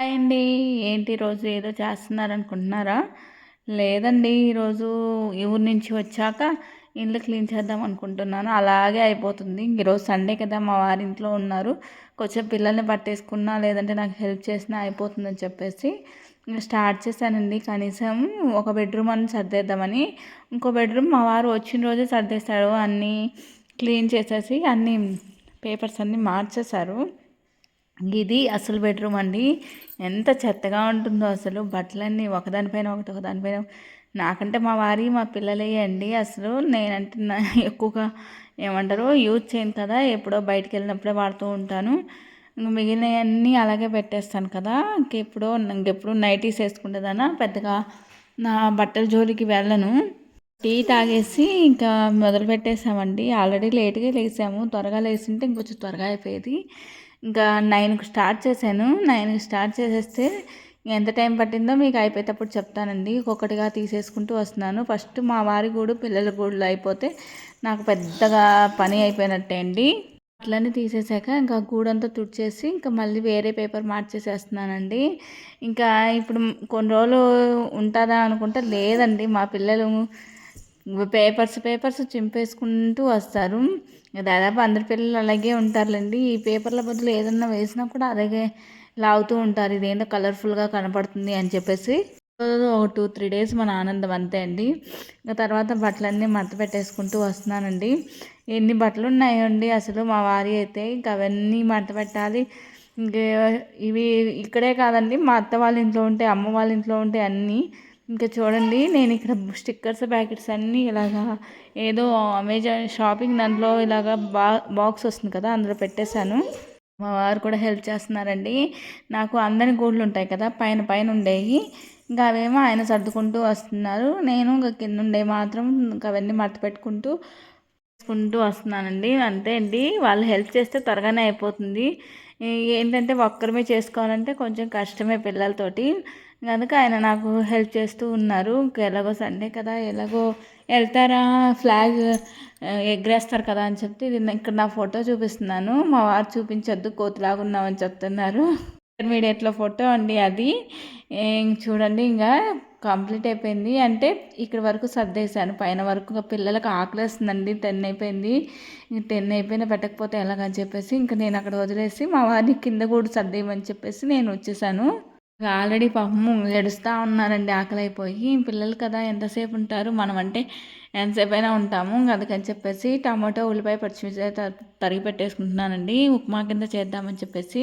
Hi అండి ఏంటి రోజు ఏదో చేస్తున్నారు అనుకుంటున్నారా లేదండి ఈరోజు ఊరి నుంచి వచ్చాక ఇల్లు క్లీన్ చేద్దాం అనుకుంటున్నాను. అలాగే అయిపోతుంది. ఈరోజు సండే కదా మా వారి ఇంట్లో ఉన్నారు. కొంచెం పిల్లల్ని పట్టేసుకున్నా లేదంటే నాకు హెల్ప్ చేసినా అయిపోతుందని చెప్పేసి స్టార్ట్ చేశానండి. కనీసం ఒక బెడ్రూమ్ అని సర్దేద్దామని. ఇంకో బెడ్రూమ్ మా వారు వచ్చిన రోజే సర్దేశాడు అన్నీ క్లీన్ చేసేసి అన్నీ పేపర్స్ అన్నీ మార్చేశారు. ఇది అసలు బెడ్రూమ్ అండి. ఎంత చెత్తగా ఉంటుందో అసలు. బట్టలన్నీ ఒకదానిపైన ఒకటి ఒకదానిపైన నాకంటే మా వారి మా పిల్లలే అండి అసలు. నేనంటే ఎక్కువగా ఏమంటారు యూజ్ చేయను కదా. ఎప్పుడో బయటికి వెళ్ళినప్పుడే వాడుతూ ఉంటాను. మిగిలినవన్నీ అలాగే పెట్టేస్తాను కదా. ఇంకెప్పుడో ఇంకెప్పుడు నైటీస్ వేసుకుంటుందనా పెద్దగా నా బట్టల జోలికి వెళ్ళను. టీ తాగేసి ఇంకా మొదలు పెట్టేసామండి ఆల్రెడీ లేట్గా లేసాము. త్వరగా లేచింటే ఇంకొంచెం త్వరగా అయిపోయేది. ఇంకా నైన్కి స్టార్ట్ చేశాను. నైన్కి స్టార్ట్ చేసేస్తే ఎంత టైం పట్టిందో మీకు అయిపోయేటప్పుడు చెప్తానండి. ఒక్కొక్కటిగా తీసేసుకుంటూ వస్తున్నాను. ఫస్ట్ మా వారి గూడు పిల్లల గూడులు అయిపోతే నాకు పెద్దగా పని అయిపోయినట్టే అండి. అట్లనే తీసేసాక ఇంకా గూడంతా తుడిచేసి ఇంకా మళ్ళీ వేరే పేపర్ మార్చేసేస్తున్నానండి. ఇంకా ఇప్పుడు కొన్ని రోజులు ఉంటుందా అనుకుంటే లేదండి. మా పిల్లలు పేపర్స్ పేపర్స్ చింపేసుకుంటూ వస్తారు. దాదాపు అందరి పిల్లలు అలాగే ఉంటారులేండి. ఈ పేపర్ల బదులు ఏదన్నా వేసినా కూడా అలాగే లాగుతూ ఉంటారు. ఇదేందో కలర్ఫుల్గా కనపడుతుంది అని చెప్పేసి. ఒక టూ త్రీ డేస్ మన ఆనందం అంతే అండి. ఇంకా తర్వాత బట్టలన్నీ మడత పెట్టేసుకుంటూ వస్తున్నానండి. ఎన్ని బట్టలు ఉన్నాయండి అసలు మా వారి అయితే. ఇంకా అవన్నీ మడత పెట్టాలి. ఇంకా ఇవి ఇక్కడే కాదండి. మా అత్త వాళ్ళ ఇంట్లో ఉంటే అమ్మ వాళ్ళ ఇంట్లో ఉంటే అన్నీ ఇంకా చూడండి నేను ఇక్కడ స్టిక్కర్స్ ప్యాకెట్స్ అన్నీ ఇలాగా ఏదో అమెజాన్ షాపింగ్ దాంట్లో ఇలాగా బా బాక్స్ వస్తుంది కదా అందులో పెట్టేశాను. మా వారు కూడా హెల్ప్ చేస్తున్నారండి. నాకు అందరి గూళ్ళు ఉంటాయి కదా పైన పైన ఉండేవి ఇంకా అవేమో ఆయన సర్దుకుంటూ వస్తున్నారు. నేను ఇంకా కింద ఉండే మాత్రం ఇంకా అవన్నీ మర్త పెట్టుకుంటూ చేసుకుంటూ వస్తున్నానండి. అంతే అండి. వాళ్ళు హెల్ప్ చేస్తే త్వరగానే అయిపోతుంది. ఏంటంటే ఒక్కరిమే చేసుకోవాలంటే కొంచెం కష్టమే పిల్లలతోటి. కనుక ఆయన నాకు హెల్ప్ చేస్తూ ఉన్నారు. ఎలాగో సండే కదా ఎలాగో వెళ్తారా ఫ్లాగ్ ఎగ్గరేస్తారు కదా అని చెప్తే ఇది ఇక్కడ నా ఫోటో చూపిస్తున్నాను. మా వారు చూపించొద్దు కోతిలాగా ఉన్నామని చెప్తున్నారు. ఇంటర్మీడియట్లో ఫోటో అండి అది. చూడండి ఇంకా కంప్లీట్ అయిపోయింది. అంటే ఇక్కడ వరకు సర్దేశాను. పైన వరకు పిల్లలకు ఆకలేస్తుందండి. టెన్ అయిపోయింది. టెన్ అయిపోయినా పెట్టకపోతే ఎలాగని చెప్పేసి ఇంకా నేను అక్కడ వదిలేసి మా వారిని కింద కూడా సర్దేయమని చెప్పేసి నేను వచ్చేసాను. ఆల్రెడీ పాపము ఏడుస్తూ ఉన్నారండి ఆకలి అయిపోయి పిల్లలు కదా ఎంతసేపు ఉంటారు మనం అంటే ఎంతసేపు అయినా ఉంటాము అందుకని చెప్పేసి టమాటో ఉల్లిపాయ పచ్చిమిర్చి తరిగి పెట్టేసుకుంటున్నానండి. ఉప్మా కింద చేద్దామని చెప్పేసి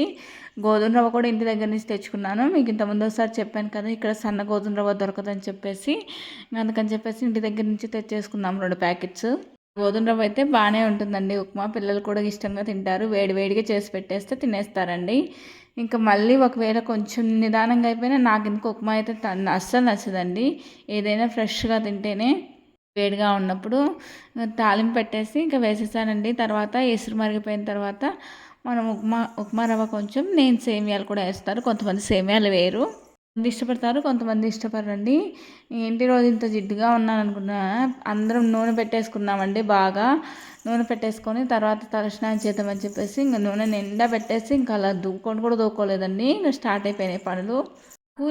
గోధుమ రవ్వ కూడా ఇంటి దగ్గర నుంచి తెచ్చుకున్నాను. మీకు ఇంతకుముందు ఒకసారి చెప్పాను కదా ఇక్కడ సన్న గోధుమ రవ్వ దొరకదని చెప్పేసి. అందుకని చెప్పేసి ఇంటి దగ్గర నుంచి తెచ్చేసుకున్నాం రెండు ప్యాకెట్స్. గోధుమ రవ్వ అయితే బాగానే ఉంటుందండి. ఉప్మా పిల్లలు కూడా ఇష్టంగా తింటారు. వేడి వేడిగా చేసి పెట్టేస్తే తినేస్తారండి. ఇంకా మళ్ళీ ఒకవేళ కొంచెం నిదానంగా అయిపోయినా నాకు ఇంకో ఉప్మా అయితే అస్సలు నచ్చదండి. ఏదైనా ఫ్రెష్గా తింటేనే వేడిగా ఉన్నప్పుడు తాలింపు పెట్టేసి ఇంకా వేసేసానండి. తర్వాత ఎసురు మరిగిపోయిన తర్వాత మనం ఉప్మా ఉప్మా రవ్వ కొంచెం నేను సేమియాలు కూడా వేస్తారు. కొంతమంది సేమియాలు వేరు కొంతమంది ఇష్టపడతారు కొంతమంది ఇష్టపడరండి. ఏంటి రోజు ఇంత జిడ్డుగా ఉన్నాను అనుకున్నా అందరం నూనె పెట్టేసుకున్నామండి బాగా. నూనె పెట్టేసుకొని తర్వాత తలస్నానం చేద్దామని చెప్పేసి ఇంకా నూనె నిండా పెట్టేసి ఇంకా అలా దూకొని కూడా దూకోలేదండి ఇంకా స్టార్ట్ అయిపోయినాయి పనులు.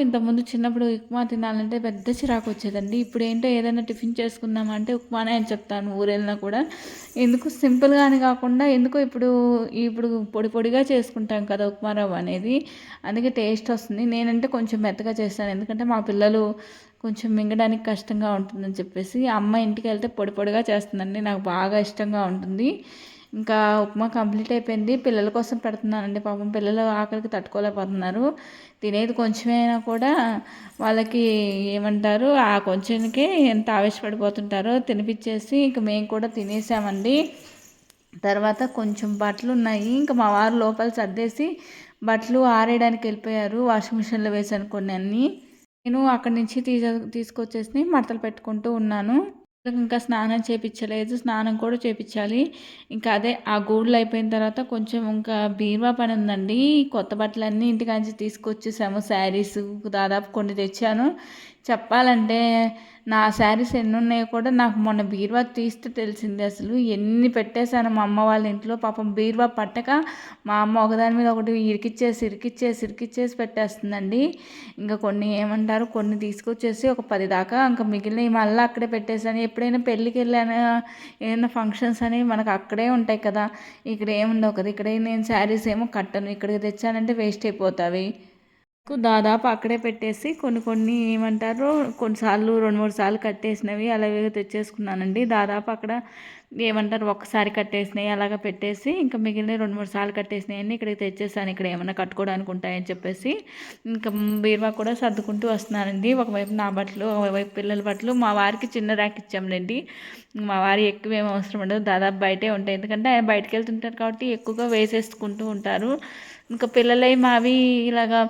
ఇంతకుముందు చిన్నప్పుడు ఉప్మా తినాలంటే పెద్ద చిరాకు వచ్చేదండి. ఇప్పుడు ఏంటో ఏదైనా టిఫిన్ చేసుకుందామంటే ఉప్మానే అని చెప్తాను ఊరెళ్ళినా కూడా. ఎందుకు సింపుల్గానే కాకుండా ఎందుకో ఇప్పుడు ఇప్పుడు పొడి పొడిగా చేసుకుంటాం కదా ఉప్మా రవ్వ అనేది. అందుకే టేస్ట్ వస్తుంది. నేనంటే కొంచెం మెత్తగా చేస్తాను. ఎందుకంటే మా పిల్లలు కొంచెం మింగడానికి కష్టంగా ఉంటుందని చెప్పేసి అమ్మ ఇంటికి వెళ్తే పొడి పొడిగా చేస్తుందండి. నాకు బాగా ఇష్టంగా ఉంటుంది. ఇంకా ఉప్మా కంప్లీట్ అయిపోయింది. పిల్లల కోసం పెడుతున్నానండి పాపం. పిల్లలు ఆకలికి తట్టుకోలేకపోతున్నారు. తినేది కొంచెమైనా కూడా వాళ్ళకి ఏమంటారు ఆ కొంచెంకే ఎంత ఆవేశపడిపోతుంటారో తినిపించేసి ఇంక మేము కూడా తినేసామండి. తర్వాత కొంచెం బట్టలు ఉన్నాయి. ఇంకా మా వారు లోపల సర్దేసి బట్టలు ఆరేయడానికి వెళ్ళిపోయారు. వాషింగ్ మిషన్లో వేసాను కొన్ని అన్నీ. నేను అక్కడి నుంచి తీసు తీసుకొచ్చేసి మడతలు పెట్టుకుంటూ ఉన్నాను. ఇంకా స్నానం చేయించలేదు స్నానం కూడా చేపించాలి ఇంకా అదే ఆ గూడులు అయిపోయిన తర్వాత కొంచెం ఇంకా బీరువా పని ఉందండి. కొత్త బట్టలన్నీ ఇంటికాంచి తీసుకొచ్చేసాము. శారీస్ దాదాపు కొన్ని తెచ్చాను. చెప్పాలంటే నా శారీస్ ఎన్ని ఉన్నాయో కూడా నాకు మొన్న బీరువా తీస్తే తెలిసింది అసలు. ఎన్ని పెట్టేశాను మా అమ్మ వాళ్ళ ఇంట్లో. పాపం బీరువా పట్టక మా అమ్మ ఒకదాని మీద ఒకటి ఇరికిచ్చేసి ఇరికిచ్చేసి ఇరికిచ్చేసి పెట్టేస్తుందండి. ఇంకా కొన్ని ఏమంటారు కొన్ని తీసుకొచ్చేసి ఒక పది దాకా ఇంకా మిగిలినవి మళ్ళీ అక్కడే పెట్టేశాను. ఎప్పుడైనా పెళ్ళికి వెళ్ళాను ఏదైనా ఫంక్షన్స్ అనేవి మనకు అక్కడే ఉంటాయి కదా. ఇక్కడ ఏముండవు కదా. ఇక్కడ నేను శారీస్ ఏమో కట్టను. ఇక్కడికి తెచ్చానంటే వేస్ట్ అయిపోతావి. దాదాపు అక్కడే పెట్టేసి కొన్ని కొన్ని ఏమంటారు కొన్నిసార్లు రెండు మూడు సార్లు కట్టేసినవి అలాగే తెచ్చేసుకున్నానండి. దాదాపు అక్కడ ఏమంటారు ఒక్కసారి కట్టేసినాయి అలాగ పెట్టేసి ఇంకా మిగిలిన రెండు మూడు సార్లు కట్టేసినాయని ఇక్కడికి తెచ్చేసాను. ఇక్కడ ఏమైనా కట్టుకోవడానికి ఉంటాయని చెప్పేసి ఇంకా బీరువా కూడా సర్దుకుంటూ వస్తున్నానండి. ఒకవైపు నా బట్టలు ఒకవైపు పిల్లల బట్టలు. మా వారికి చిన్న ర్యాక్ ఇచ్చాంలేండి. మా వారి ఎక్కువ ఏం అవసరం ఉండదు. దాదాపు బయటే ఉంటాయి. ఎందుకంటే ఆయన బయటకు వెళ్తుంటారు కాబట్టి ఎక్కువగా వేసేసుకుంటూ ఉంటారు. ఇంకా పిల్లలై మావి ఇలాగా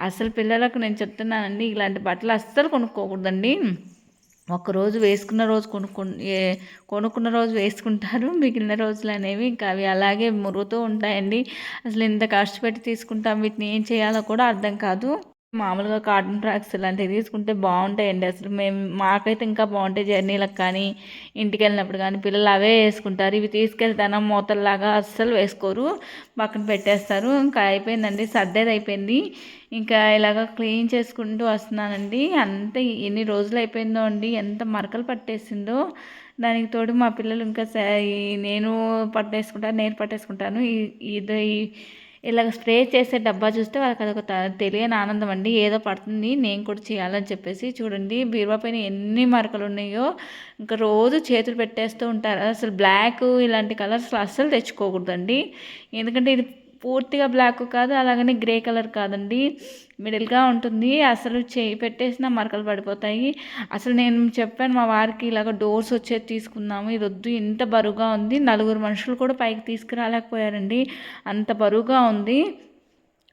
అసలు పిల్లలకు నేను చెప్తున్నానండి ఇలాంటి బట్టలు అస్సలు కొనుక్కోకూడదండి. ఒకరోజు వేసుకున్న రోజు కొనుక్కు కొనుక్కున్న రోజు వేసుకుంటారు మిగిలిన రోజులు అనేవి ఇంకా అవి అలాగే మురుగుతూ ఉంటాయండి. అసలు ఇంత కష్టపెట్టి తీసుకుంటాం వీటిని ఏం చేయాలో కూడా అర్థం కాదు. మామూలుగా కాటన్ ఫ్రాక్స్ ఇలాంటివి తీసుకుంటే బాగుంటాయండి. అసలు మేము మాకైతే ఇంకా బాగుంటాయి జర్నీలకు కానీ ఇంటికి వెళ్ళినప్పుడు కానీ పిల్లలు అవే వేసుకుంటారు. ఇవి తీసుకెళ్తాను మూతల్లాగా అస్సలు వేసుకోరు. పక్కన పెట్టేస్తారు. ఇంకా అయిపోయిందండి సర్దేది అయిపోయింది. ఇంకా ఇలాగ క్లీన్ చేసుకుంటూ వస్తున్నానండి. అంత ఎన్ని రోజులు అయిపోయిందో అండి. ఎంత మరకలు పట్టేసిందో. దానికి తోడు మా పిల్లలు ఇంకా నేను పట్టేసుకుంటాను నేను పట్టేసుకుంటాను. ఇది ఇలాగ స్ప్రే చేసే డబ్బా చూస్తే వాళ్ళకి అదొక తెలియని ఆనందం అండి. ఏదో పడుతుంది నేను కూడా చేయాలని చెప్పేసి చూడండి. బీరువా పైన ఎన్ని మరకలు ఉన్నాయో ఇంకా రోజు చేతులు పెట్టేస్తూ ఉంటారు. అసలు బ్లాక్ ఇలాంటి కలర్స్ అస్సలు తెచ్చుకోకూడదండి. ఎందుకంటే ఇది పూర్తిగా బ్లాక్ కాదు అలాగని గ్రే కలర్ కాదండి. మిడిల్గా ఉంటుంది. అసలు చేయి పెట్టేసిన మరకలు పడిపోతాయి. అసలు నేను చెప్పాను మా వారికి ఇలాగ డోర్స్ వచ్చేది తీసుకుందాము. ఇది వద్దు ఇంత బరువుగా ఉంది. నలుగురు మనుషులు కూడా పైకి తీసుకురాలేకపోయారండి. అంత బరువుగా ఉంది.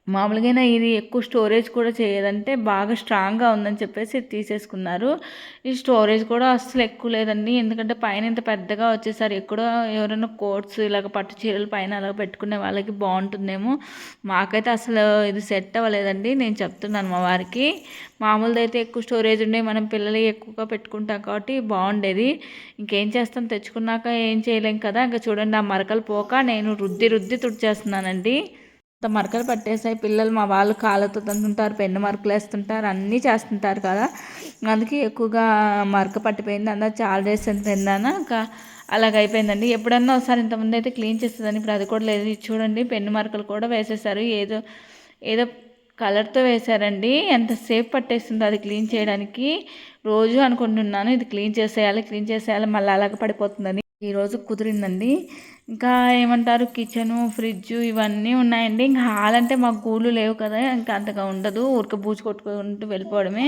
మామూలుగా ఇది ఎక్కువ స్టోరేజ్ కూడా చేయదంటే బాగా స్ట్రాంగ్గా ఉందని చెప్పేసి తీసేసుకున్నారు. ఈ స్టోరేజ్ కూడా అస్సలు ఎక్కువ లేదండి. ఎందుకంటే పైన ఇంత పెద్దగా వచ్చేసరి ఎక్కడో ఎవరైనా కోట్స్ ఇలాగ పట్టు చీరలు పైన అలా పెట్టుకునే వాళ్ళకి బాగుంటుందేమో. మాకైతే అసలు ఇది సెట్ అవ్వలేదండి. నేను చెప్తున్నాను మా వారికి. మామూలుది అయితే ఎక్కువ స్టోరేజ్ ఉండే మనం పిల్లలు ఎక్కువగా పెట్టుకుంటాం కాబట్టి బాగుండేది. ఇంకేం చేస్తాం? తెచ్చుకున్నాక ఏం చేయలేం కదా? ఇంకా చూడండి ఆ మరకలు పోక నేను రుద్ది రుద్ది తుడిచేస్తున్నానండి. మరకలు పట్టేసాయి. పిల్లలు మా వాళ్ళు కాళ్ళతో తంతుంటారు పెన్ను మరకలు వేస్తుంటారు అన్నీ చేస్తుంటారు కదా. అందుకే ఎక్కువగా మరక పట్టిపోయింది. అందా చాలా డేస్ తిన్నాను ఇంకా అలాగ అయిపోయిందండి. ఎప్పుడన్నా ఒకసారి ఇంతకుముందు అయితే క్లీన్ చేస్తుందని ఇప్పుడు అది కూడా లేదు. చూడండి పెన్ను మరకలు కూడా వేసేసారు. ఏదో ఏదో కలర్తో వేశారండి ఎంతసేపు పట్టేస్తుందో అది క్లీన్ చేయడానికి. రోజు అనుకుంటున్నాను ఇది క్లీన్ చేసేయాలి క్లీన్ చేసేయాలి. మళ్ళీ అలాగ పడిపోతుందని. ఈరోజు కుదిరిందండి. ఇంకా ఏమంటారు? కిచెను ఫ్రిడ్జ్ ఇవన్నీ ఉన్నాయండి. ఇంకా హాల్ అంటే మాకు గూళ్ళు లేవు కదా ఇంకా అంతగా ఉండదు. ఊరికే బూజు కొట్టుకుంటూ వెళ్ళిపోవడమే.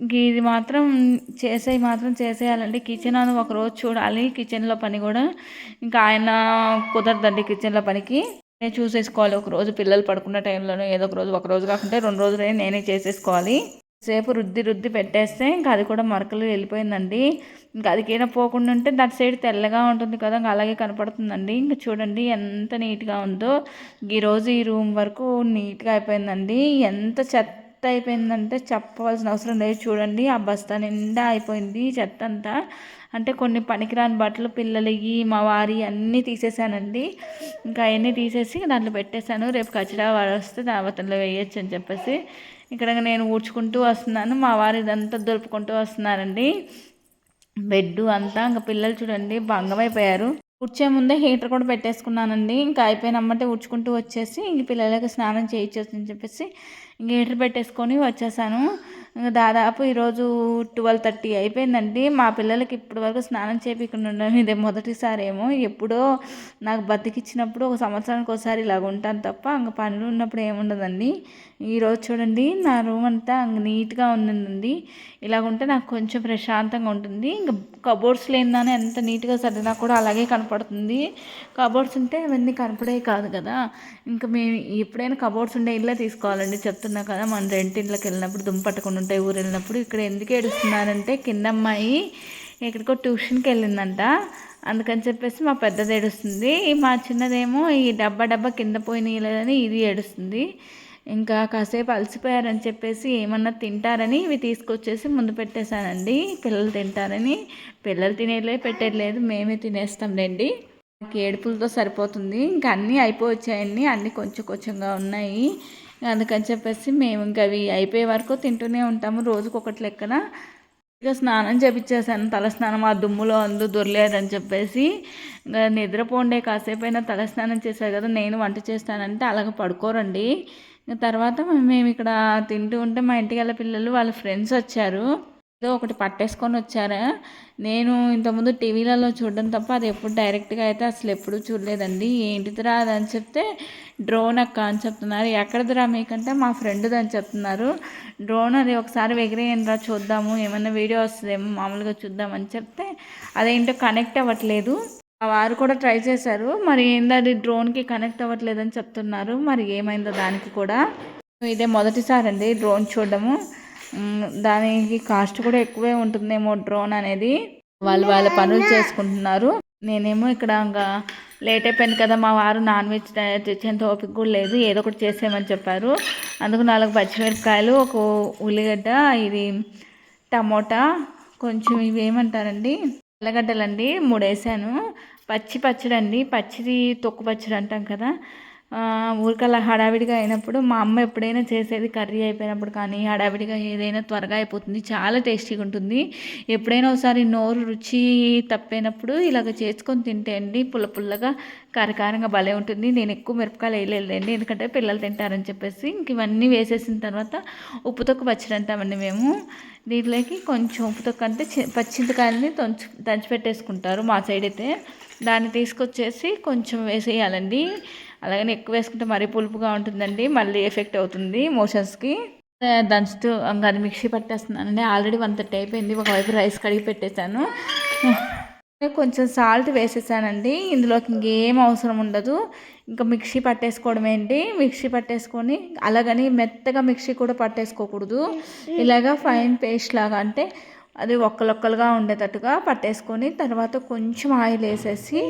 ఇంక ఇది మాత్రం చేసేవి మాత్రం చేసేయాలండి. కిచెన్ అని ఒకరోజు చూడాలి. కిచెన్లో పని కూడా ఇంకా ఆయన కుదరదండి కిచెన్లో పనికి. నేను చూసేసుకోవాలి. ఒక రోజు పిల్లలు పడుకున్న టైంలోనే ఏదో ఒక రోజు ఒక రోజు కాకుంటే రెండు రోజులే నేనే చేసేసుకోవాలి. సేపు రుద్ది రుద్ది పెట్టేస్తే ఇంకా అది కూడా మరకలు వెళ్ళిపోయిందండి. ఇంకా అది కీడ పోకుండా ఉంటే దాని సైడ్ తెల్లగా ఉంటుంది కదా ఇంకా అలాగే కనపడుతుందండి. ఇంకా చూడండి ఎంత నీట్గా ఉందో. ఈరోజు ఈ రూమ్ వరకు నీట్గా అయిపోయిందండి. ఎంత చెత్త అయిపోయిందంటే చెప్పవలసిన అవసరం లేదు. చూడండి ఆ బస్తా నిండా అయిపోయింది చెత్త అంతా. అంటే కొన్ని పనికిరాని బట్టలు పిల్లలకి మా వారి అన్నీ తీసేసానండి. ఇంకా అవన్నీ తీసేసి దాంట్లో పెట్టేశాను. రేపు కచ్చడా వస్తే దావతంలో వేయచ్చు అని చెప్పేసి. ఇక్కడ నేను ఊడ్చుకుంటూ వస్తున్నాను. మా వారు ఇదంతా దొరుపుకుంటూ వస్తున్నారండి. బెడ్ అంతా ఇంకా పిల్లలు చూడండి భంగమైపోయారు. కూర్చే ముందే హీటర్ కూడా పెట్టేసుకున్నానండి. ఇంకా అయిపోయినమ్మంటే ఊడ్చుకుంటూ వచ్చేసి ఇంక పిల్లలకి స్నానం చేయించొచ్చని చెప్పేసి ఇంక హీటర్ పెట్టేసుకొని వచ్చేసాను. దాదాపు ఈరోజు ట్వెల్వ్ థర్టీ అయిపోయిందండి. మా పిల్లలకి ఇప్పటి వరకు స్నానం చేపించకుండా ఉండడం ఇదే మొదటిసారి ఏమో ఎప్పుడో నాకు బతికిచ్చినప్పుడు ఒక సంవత్సరానికి ఒకసారి ఇలాగ ఉంటాను తప్ప ఇంకా పనులు ఉన్నప్పుడు ఏముండదండి. ఈరోజు చూడండి నా రూమ్ అంతా నీట్గా ఉందండి. ఇలాగుంటే నాకు కొంచెం ప్రశాంతంగా ఉంటుంది. ఇంకా కబోర్డ్స్ లేనిదానే ఎంత నీట్గా సర్దినా కూడా అలాగే కనపడుతుంది. కబోర్డ్స్ ఉంటే అవన్నీ కనపడే కాదు కదా. ఇంకా మేము ఎప్పుడైనా కబోర్డ్స్ ఉండే ఇల్లే తీసుకోవాలండి. చెప్తున్నా కదా మన రెంటింట్లోకి వెళ్ళినప్పుడు దుమ్ము పట్టుకుని ఉంటాయి ఊరు వెళ్ళినప్పుడు ఇక్కడ ఎందుకు ఏడుస్తున్నారంటే కింద అమ్మాయి ఎక్కడికో ట్యూషన్కి వెళ్ళిందంట. అందుకని చెప్పేసి మా పెద్దది ఏడుస్తుంది. మా చిన్నదేమో ఈ డబ్బా డబ్బా కింద పోయినాయి లేదని ఇది ఏడుస్తుంది. ఇంకా కాసేపు అలసిపోయారని చెప్పేసి ఏమన్నా తింటారని ఇవి తీసుకొచ్చేసి ముందు పెట్టేశానండి. పిల్లలు తింటారని. పిల్లలు తినేలే పెట్టలేదు మేమే తినేస్తాంలేండి. ఏడుపులతో సరిపోతుంది. ఇంకా అన్నీ అయిపోవచ్చాయండి. అన్నీ కొంచెం కొంచెంగా ఉన్నాయి. అందుకని చెప్పేసి మేము ఇంకా అవి అయిపోయే వరకు తింటూనే ఉంటాము. రోజుకు ఒకటి లెక్కన. ఇక స్నానం చేపించేసాను తల స్నానం ఆ దుమ్ములో అందు దొరలేదని చెప్పేసి. ఇంకా నిద్రపోండే కాసేపు అయినా తల స్నానం చేశారు కదా నేను వంట చేస్తానంటే అలాగ పడుకోరండి. తర్వాత మేము ఇక్కడ తింటూ ఉంటే మా ఇంటికి వెళ్ళే పిల్లలు వాళ్ళ ఫ్రెండ్స్ వచ్చారు. ఏదో ఒకటి పట్టేసుకొని వచ్చారా. నేను ఇంతకుముందు టీవీలలో చూడడం తప్ప అది ఎప్పుడు డైరెక్ట్గా అయితే అసలు ఎప్పుడు చూడలేదండి. ఏంటిదిరా అది అని చెప్తే డ్రోన్ అక్క అని చెప్తున్నారు. ఎక్కడిదిరా మీకంటే మా ఫ్రెండ్ది అని చెప్తున్నారు. డ్రోన్ అది ఒకసారి ఎగిరేయండిరా చూద్దాము. ఏమైనా వీడియో వస్తుందేమో మామూలుగా చూద్దామని చెప్తే అదేంటో కనెక్ట్ అవ్వట్లేదు. వారు కూడా ట్రై చేశారు. మరి ఏందో అది డ్రోన్కి కనెక్ట్ అవ్వట్లేదని చెప్తున్నారు. మరి ఏమైందో దానికి కూడా. ఇదే మొదటిసారి అండి డ్రోన్ చూడడము. దానికి కాస్ట్ కూడా ఎక్కువే ఉంటుందేమో డ్రోన్ అనేది. వాళ్ళు వాళ్ళ పనులు చేసుకుంటున్నారు. నేనేమో ఇక్కడ ఇంకా లేట్ అయిపోయింది కదా మా వారు నాన్ వెజ్ తెచ్చేంత ఓపిక కూడా లేదు. ఏదో ఒకటి చేసేయమని చెప్పారు. అందుకు నాలుగు పచ్చిమిరపకాయలు ఒక ఉల్లిగడ్డ ఇది టమోటా కొంచెం ఇవి ఏమంటారండి తెల్లగడ్డలండి మూడు వేసాను పచ్చి పచ్చడి అండి పచ్చిది తొక్కు పచ్చడి అంటాం కదా. ఊరికల్లా హడావిడిగా అయినప్పుడు మా అమ్మ ఎప్పుడైనా చేసేది కర్రీ అయిపోయినప్పుడు కానీ హడావిడిగా ఏదైనా త్వరగా అయిపోతుంది. చాలా టేస్టీగా ఉంటుంది. ఎప్పుడైనా ఒకసారి నోరు రుచి తప్పైనప్పుడు ఇలాగ చేసుకొని తింటే అండి పుల్ల పుల్లగా కారకారంగా భలే ఉంటుంది. నేను ఎక్కువ మిరపకాయలు వేయలేదండి ఎందుకంటే పిల్లలు తింటారని చెప్పేసి ఇంక ఇవన్నీ వేసేసిన తర్వాత ఉప్పు తొక్కు పచ్చడి అంటామండి మేము. దీంట్లోకి కొంచెం ఉప్పు తొక్కు అంటే పచ్చింతకాయలని దంచి దంచి పెట్టేసుకుంటారు మా సైడ్ అయితే. దాన్ని తీసుకొచ్చేసి కొంచెం వేసేయాలండి. అలాగని ఎక్కువ వేసుకుంటే మరీ పులుపుగా ఉంటుందండి. మళ్ళీ ఎఫెక్ట్ అవుతుంది మోషన్స్కి. దంచుతూ ఇంకా అది మిక్సీ పట్టేస్తున్నానండి. ఆల్రెడీ వన్ థర్టీ అయిపోయింది. ఒకవైపు రైస్ కడిగి పెట్టేశాను. కొంచెం సాల్ట్ వేసేసానండి. ఇందులోకి ఇంకేం అవసరం ఉండదు. ఇంకా మిక్సీ పట్టేసుకోవడం ఏంటి? మిక్సీ పట్టేసుకొని అలాగని మెత్తగా మిక్సీ కూడా పట్టేసుకోకూడదు. ఇలాగా ఫైన్ పేస్ట్ లాగా అంటే అది ఒక్కలొక్కలుగా ఉండేటట్టుగా పట్టేసుకొని తర్వాత కొంచెం ఆయిల్ వేసేసి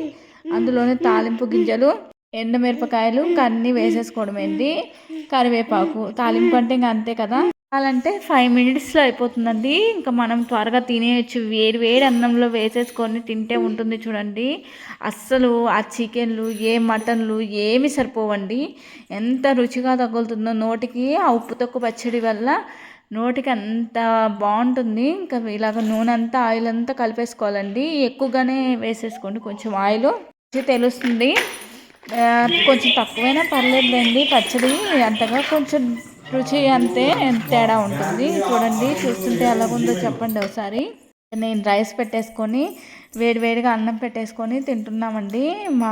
అందులోనే తాలింపు గింజలు ఎండమిరపకాయలు ఇంకా అన్నీ వేసేసుకోవడం ఏంటి? కరివేపాకు. తాలింపు అంటే ఇంకా అంతే కదా? అలాంటే ఫైవ్ మినిట్స్లో అయిపోతుందండి. ఇంకా మనం త్వరగా తినేయచ్చు. వేడి వేడి అన్నంలో వేసేసుకొని తింటే ఉంటుంది చూడండి. అస్సలు ఆ చికెన్లు ఏ మటన్లు ఏమి సరిపోవండి. ఎంత రుచిగా తగులుతుందో నోటికి ఆ ఉప్పు తక్కువ పచ్చడి వల్ల నోటికి అంత బాగుంటుంది. ఇంకా ఇలాగ నూనె అంతా ఆయిల్ అంతా కలిపేసుకోవాలండి. ఎక్కువగానే వేసేసుకోండి. కొంచెం ఆయిల్. తెలుస్తుంది. కొంచెం తక్కువైనా పర్లేదులేండి. పచ్చడి అంతగా కొంచెం రుచి అంతే తేడా ఉంటుంది. చూడండి చూస్తుంటే ఎలాగుందో చెప్పండి ఒకసారి. నేను రైస్ పెట్టేసుకొని వేడివేడిగా అన్నం పెట్టేసుకొని తింటున్నామండి. మా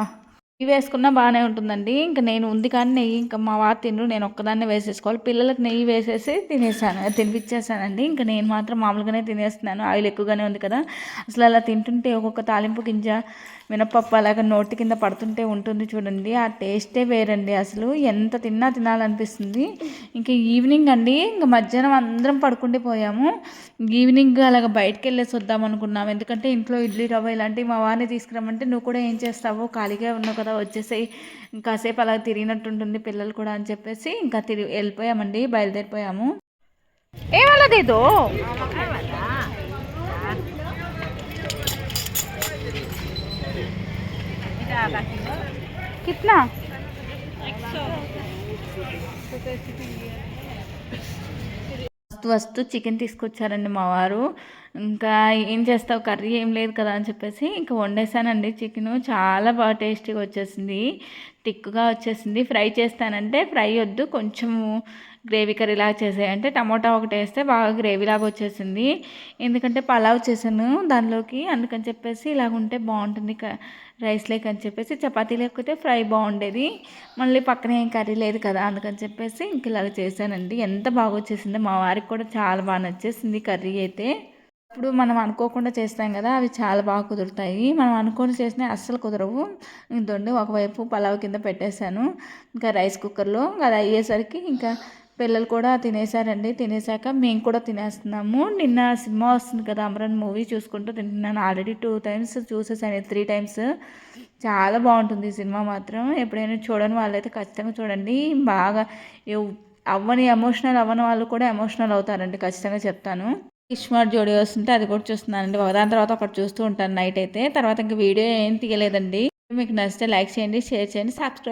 నెయ్యి వేసుకున్నా బాగానే ఉంటుందండి. ఇంకా నేను ఉంది కానీ నెయ్యి ఇంకా మా వారు తినరు. నేను ఒక్కదాన్నే వేసేసుకోవాలి. పిల్లలకు నెయ్యి వేసేసి తినేసాను. తినిపించేసానండి. ఇంకా నేను మాత్రం మామూలుగానే తినేస్తున్నాను. ఆయిల్ ఎక్కువగానే ఉంది కదా. అసలు అలా తింటుంటే ఒక్కొక్క తాలింపు గింజ మినపప్పు అలాగే నోటి కింద పడుతుంటే ఉంటుంది చూడండి. ఆ టేస్టే వేరండి అసలు. ఎంత తిన్నా తినాలనిపిస్తుంది. ఇంకా ఈవినింగ్ అండి. ఇంకా మధ్యాహ్నం అందరం పడుకుండిపోయాము ఈవినింగ్ అలాగ బయటకు వెళ్ళేసి వద్దాం అనుకున్నాం. ఎందుకంటే ఇంట్లో ఇడ్లీ రవ్వ ఇలాంటివి మా వారిని తీసుకురామంటే నువ్వు కూడా ఏం చేస్తావు ఖాళీగా ఉన్నావు కదా కదా వచ్చేసి కాసేపు అలా తిరిగినట్టుంటుంది పిల్లలు కూడా అని చెప్పేసి ఇంకా తిరిగి వెళ్ళిపోయామండి బయలుదేరిపోయాము. ఏమలదేదో కిట్నా? వస్తూ వస్తు చికెన్ తీసుకొచ్చారండి మా వారు. ఇంకా ఏం చేస్తావు? కర్రీ ఏం లేదు కదా అని చెప్పేసి ఇంకా వండేసానండి చికెన్. చాలా బాగా టేస్టీగా వచ్చేసింది. టిక్కుగా వచ్చేసింది. ఫ్రై చేస్తానంటే ఫ్రై వద్దు. కొంచెము గ్రేవీ కర్రీ లాగా చేసేయంటే టమోటా ఒకటి వేస్తే బాగా గ్రేవీ లాగా వచ్చేసింది. ఎందుకంటే పలావ్ చేశాను దానిలోకి. అందుకని చెప్పేసి ఇలాగ ఉంటే బాగుంటుంది రైస్ లేక అని చెప్పేసి చపాతీ లేకపోతే ఫ్రై బాగుండేది. మళ్ళీ పక్కన ఏం కర్రీ లేదు కదా అందుకని చెప్పేసి ఇంక ఇలాగ చేశానండి. ఎంత బాగా వచ్చేసిందో మా వారికి కూడా చాలా బాగా నచ్చేసింది కర్రీ అయితే. ఇప్పుడు మనం అనుకోకుండా చేస్తాం కదా అవి చాలా బాగా కుదురుతాయి. మనం అనుకోని చేసినా అస్సలు కుదరవు. ఇంతండి ఒకవైపు పలావ్ కింద పెట్టేశాను. ఇంకా రైస్ కుక్కర్లో అది అయ్యేసరికి ఇంకా పిల్లలు కూడా తినేసారండి తినేసాక మేము కూడా తినేస్తున్నాము. నిన్న సినిమా వస్తుంది కదా అమరన్ మూవీ చూసుకుంటూ తింటున్నాను. Already two times చూసేసాను. Three times. చాలా బాగుంటుంది ఈ సినిమా మాత్రం. ఎప్పుడైనా చూడని వాళ్ళైతే ఖచ్చితంగా చూడండి. బాగా అవ్వని ఎమోషనల్ అవ్వని వాళ్ళు కూడా ఎమోషనల్ అవుతారండి. ఖచ్చితంగా చెప్తాను. కిష్మార్ జోడీ వస్తుంటే అది కూడా చూస్తున్నానండి. ఒకదాని తర్వాత ఒకటి చూస్తూ ఉంటాను నైట్ అయితే. తర్వాత ఇంకా వీడియో ఏం తీయలేదండి. మీకు నచ్చితే లైక్ చేయండి షేర్ చేయండి సబ్స్క్రైబ్